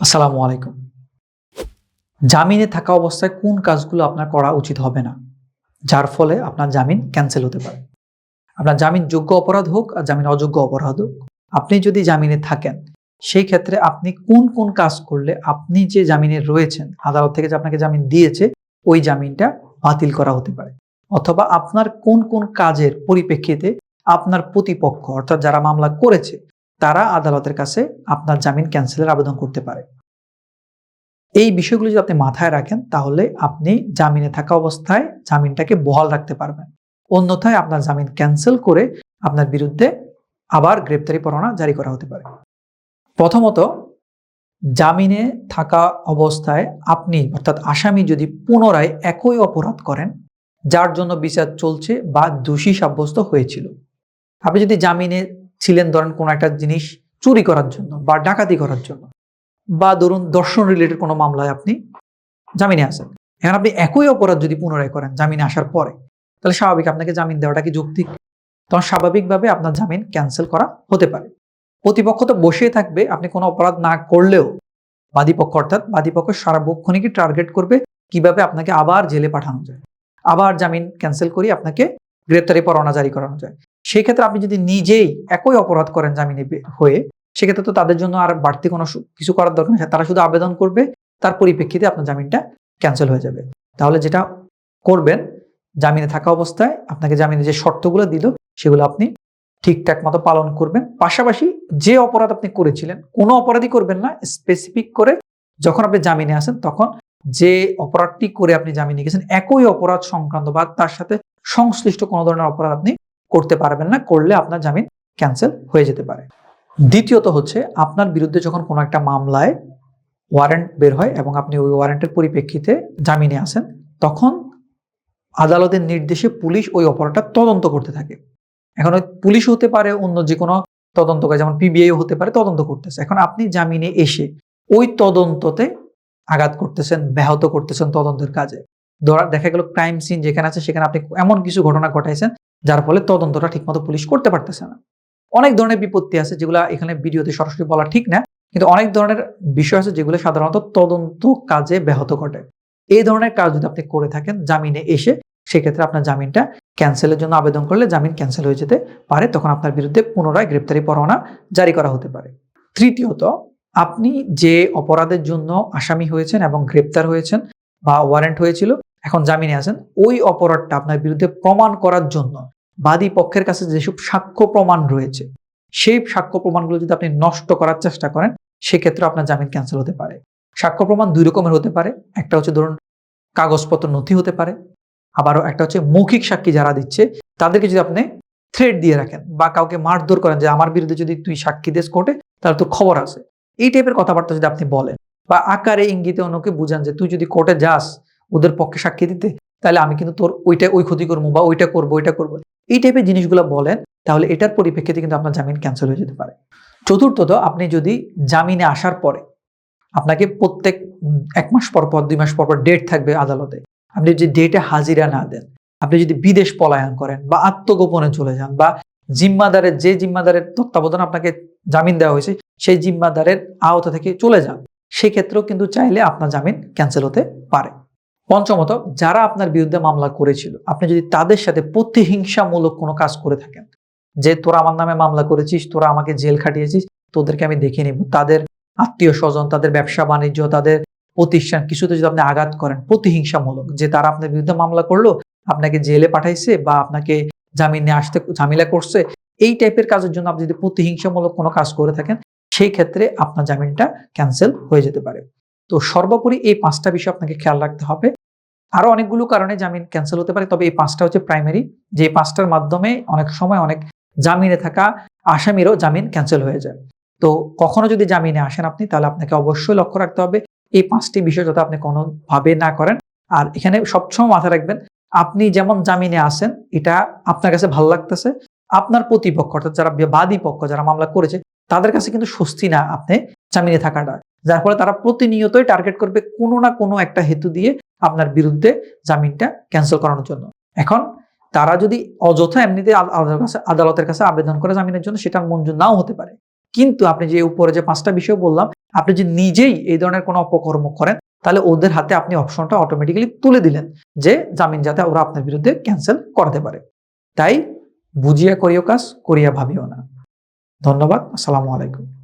আসসালামু আলাইকুম। জামিনে থাকা অবস্থায় কোন কাজগুলো আপনার করা উচিত হবে না? যার ফলে আপনার জামিন ক্যান্সেল হতে পারে। আপনার জামিন যোগ্য অপরাধ হোক আর জামিন অযোগ্য অপরাধ হোক, আপনি যদি জামিনে থাকেন, সেই ক্ষেত্রে আপনি কোন কোন কাজ করলে আপনি যে জামিনে রয়েছেন, আদালত থেকে যে আপনাকে জামিন দিয়েছে, ওই জামিনটা বাতিল করা হতে পারে। অথবা আপনার কোন কোন কাজের পরিপ্রেক্ষিতে আপনার প্রতিপক্ষ, অর্থাৎ যারা মামলা করেছে তারা আদালতের কাছে আপনার জামিন ক্যান্সেলের আবেদন করতে পারে। এই বিষয়গুলো যদি আপনি মাথায় রাখেন, তাহলে আপনি জামিনে থাকা অবস্থায় জামিনটাকে বহাল রাখতে পারবেন। অন্যথায় আপনার জামিন ক্যান্সেল করে আপনার বিরুদ্ধে আবার গ্রেপ্তারি পরোয়ানা জারি করা হতে পারে। প্রথমত, জামিনে থাকা অবস্থায় আপনি, অর্থাৎ আসামি যদি পুনরায় একই অপরাধ করেন, যার জন্য বিচার চলছে বা দোষী সাব্যস্ত হয়েছিল। আপনি যদি জামিনে ছিলেন ধরেন কোনো একটা জিনিস চুরি করার জন্য বা ডাকাতি করার জন্য বা ধরুন দর্শন রিলেটেড কোনো মামলায় আপনি জামিনে আসেন এখন আপনি একই অপরাধ যদি পুনরায় করেন জামিনে আসার পরে, তাহলে স্বাভাবিক আপনাকে জামিন দেওয়াটা কি যৌক্তিক? তখন স্বাভাবিকভাবে আপনার জামিন ক্যান্সেল করা হতে পারে। প্রতিপক্ষ তো বসে থাকবে, আপনি কোনো অপরাধ না করলেও বাদীপক্ষ অর্থাৎ বাদীপক্ষ সারাক্ষণিকই টার্গেট করবে কীভাবে আপনাকে আবার জেলে পাঠানো যায়। আবার জামিন ক্যান্সেল করি আপনাকে গ্রেপ্তারি পরোয়ানা জারি করানো যায়। সেই ক্ষেত্রে আপনি যদি নিজেই একই অপরাধ করেন জামিনে হয়ে, সেক্ষেত্রে তো তাদের জন্য আর বাড়তি কোনো কিছু করার দরকার নেই। তারা শুধু আবেদন করবে, তার পরিপ্রেক্ষিতে আপনার জামিনটা ক্যান্সেল হয়ে যাবে। তাহলে যেটা করবেন, জামিনে থাকা অবস্থায় আপনাকে জামিনে যে শর্তগুলো দিল, সেগুলো আপনি ঠিকঠাক মতো পালন করবেন। পাশাপাশি যে অপরাধ আপনি করেছিলেন, কোনো অপরাধই করবেন না। স্পেসিফিক করে যখন আপনি জামিনে আসেন, তখন যে অপরাধটি করে আপনি জামিনে গেছেন, একই অপরাধ সংক্রান্ত বা তার সাথে সংশ্লিষ্ট কোনো ধরনের অপরাধ আপনি করতে পারবেন না, করলে আপনার জামিন ক্যান্সেল হয়ে যেতে পারে। দ্বিতীয়ত হচ্ছে, আপনার বিরুদ্ধে যখন কোনো একটা মামলায় ওয়ারেন্ট বের হয় এবং আপনি ওই ওয়ারেন্টের পরিপ্রেক্ষিতে জামিনে আসেন, তখন আদালতের নির্দেশে পুলিশ ওই অপরাধটা তদন্ত করতে থাকে। এখন ওই পুলিশ হতে পারে, অন্য যে কোনো তদন্ত করে যেমন পিবিআই হতে পারে, তদন্ত করতেছে। এখন আপনি জামিনে এসে ওই তদন্ততে আঘাত করতেছেন, ব্যাহত করতেছেন তদন্তের কাজে। ধরা, দেখা গেল ক্রাইম সিন যেখানে আছে, সেখানে আপনি এমন কিছু ঘটনা ঘটাইছেন যার ফলে তদন্তটা ঠিকমতো পুলিশ করতে পারতেছে না। অনেক ধরনের বিপত্তি আছে যেগুলো এখানে ভিডিওতে সরাসরি বলা ঠিক না, কিন্তু অনেক ধরনের বিষয় আছে যেগুলো সাধারণত তদন্ত কাজে ব্যাহত ঘটে। এই ধরনের কাজ যদি আপনি করে থাকেন জামিনে এসে, সেক্ষেত্রে আপনার জামিনটা ক্যান্সেলের জন্য আবেদন করলে জামিন ক্যান্সেল হয়ে যেতে পারে, তখন আপনার বিরুদ্ধে পুনরায় গ্রেপ্তারি পরোয়ানা জারি করা হতে পারে। তৃতীয়ত, আপনি যে অপরাধের জন্য আসামি হয়েছেন এবং গ্রেপ্তার হয়েছেন বা ওয়ারেন্ট হয়েছিল এখন জামিনে আছেন, ওই অপরাধটা আপনার বিরুদ্ধে প্রমাণ করার জন্য বাদী পক্ষের কাছে যেসব সাক্ষ্য প্রমাণ রয়েছে, সেই সাক্ষ্য প্রমাণগুলো যদি আপনি নষ্ট করার চেষ্টা করেন, সেক্ষেত্রে আপনার জামিন ক্যান্সেল হতে পারে। সাক্ষ্য প্রমাণ দুই রকমের হতে পারে, একটা হচ্ছে ধরুন কাগজপত্র নথি হতে পারে, আবারও একটা হচ্ছে মৌখিক সাক্ষী যারা দিচ্ছে, তাদেরকে যদি আপনি থ্রেড দিয়ে রাখেন বা কাউকে মারধর করেন যে আমার বিরুদ্ধে যদি তুই সাক্ষী দেশ কোর্টে তাহলে তোর খবর আছে। এই টাইপের কথাবার্তা যদি আপনি বলেন বা আকারে ইঙ্গিতে অন্যকে বুঝান যে তুই যদি কোর্টে যাস ওদের পক্ষে সাক্ষী দিতে, তাহলে আমি কিন্তু তোর ওইটা, ওই ক্ষতি করব বা ওইটা করব ওইটা করব। এই টাইপের জিনিসগুলো বলেন, তাহলে এটার পরিপ্রেক্ষিতে কিন্তু আপনার জামিন ক্যান্সেল হয়ে যেতে পারে। চতুর্থত, আপনি যদি জামিনে আসার পরে আপনাকে প্রত্যেক এক মাস পর পর, দুই মাস পর পর ডেট থাকবে আদালতে। আপনি যদি ডেটে হাজিরা না দেন, আপনি যদি বিদেশ পলায়ন করেন বা আত্মগোপনে চলে যান বা জিম্মাদারের, যে জিম্মাদারের তত্ত্বাবধান আপনাকে জামিন দেওয়া হয়েছে, সেই জিম্মাদারের আওতা থেকে চলে যান, সেক্ষেত্রেও কিন্তু চাইলে আপনার জামিন ক্যান্সেল হতে পারে। পঞ্চমত, যারা আপনার বিরুদ্ধে মামলা করেছিল, আপনি যদি তাদের সাথে প্রতিহিংসামূলক কোনো কাজ করে থাকেন, যে তোরা আমার নামে মামলা করেছিস, তোরা আমাকে জেল খাটিয়েছিস, তোদেরকে আমি দেখে নিব। তাদের আত্মীয় স্বজন তাদের ব্যবসা বাণিজ্য, তাদের প্রতিষ্ঠান, কিছুতে যদি আপনি আঘাত করেন, প্রতিহিংসামূলক, যে তারা আপনার বিরুদ্ধে মামলা করল, আপনাকে জেলে পাঠাইছে বা আপনাকে জামিনে আসতে, ঝামেলা করছে, এই টাইপের কাজের জন্য আপনি যদি প্রতিহিংসামূলক কোনো কাজ করে থাকেন, সেই ক্ষেত্রে আপনার জামিনটা ক্যান্সেল হয়ে যেতে পারে। তো সর্বোপরি এই পাঁচটা বিষয় আপনাকে খেয়াল রাখতে হবে। আরও অনেকগুলো কারণে জামিন ক্যান্সেল হতে পারে, তবে এই পাঁচটা হচ্ছে প্রাইমারি যে পাঁচটার মাধ্যমে অনেক সময় অনেক জামিনে থাকা আসামিরও জামিন ক্যান্সেল হয়ে যায়। তো কখনো যদি জামিনে আসেন আপনি, তাহলে আপনাকে অবশ্যই লক্ষ্য রাখতে হবে, এই পাঁচটি বিষয় যাতে আপনি কোনোভাবে না করেন। আর এখানে সবসময় মাথায় রাখবেন, আপনি যেমন জামিনে আসেন এটা আপনার কাছে ভালো লাগতেছে, আপনার প্রতিপক্ষ, অর্থাৎ যারা বাদী পক্ষ, যারা মামলা করেছে, তাদের কাছে কিন্তু স্বস্তি না আপনি জামিনে থাকাটা। যার ফলে তারা প্রতিনিয়তই টার্গেট করবে কোনো না কোনো একটা হেতু দিয়ে আপনার বিরুদ্ধে জামিনটা ক্যান্সেল করানোর জন্য। এখন তারা যদি অযথা এমনিতে আদালতের কাছে আবেদন করে জামিনের জন্য সেটা মঞ্জুর নাও হতে পারে। কিন্তু আপনি যে উপরে যে পাঁচটা বিষয় বললাম, আপনি যদি নিজেই এই ধরনের কোনো অপকর্ম করেন, তাহলে ওদের হাতে আপনি অপশনটা অটোমেটিক্যালি তুলে দিলেন যে জামিন যাতে ওরা আপনার বিরুদ্ধে ক্যান্সেল করতে পারে। তাই বুঝিয়া করিও কাজ, করিয়া ভাবিও না। ধন্যবাদ, আসসালামু আলাইকুম।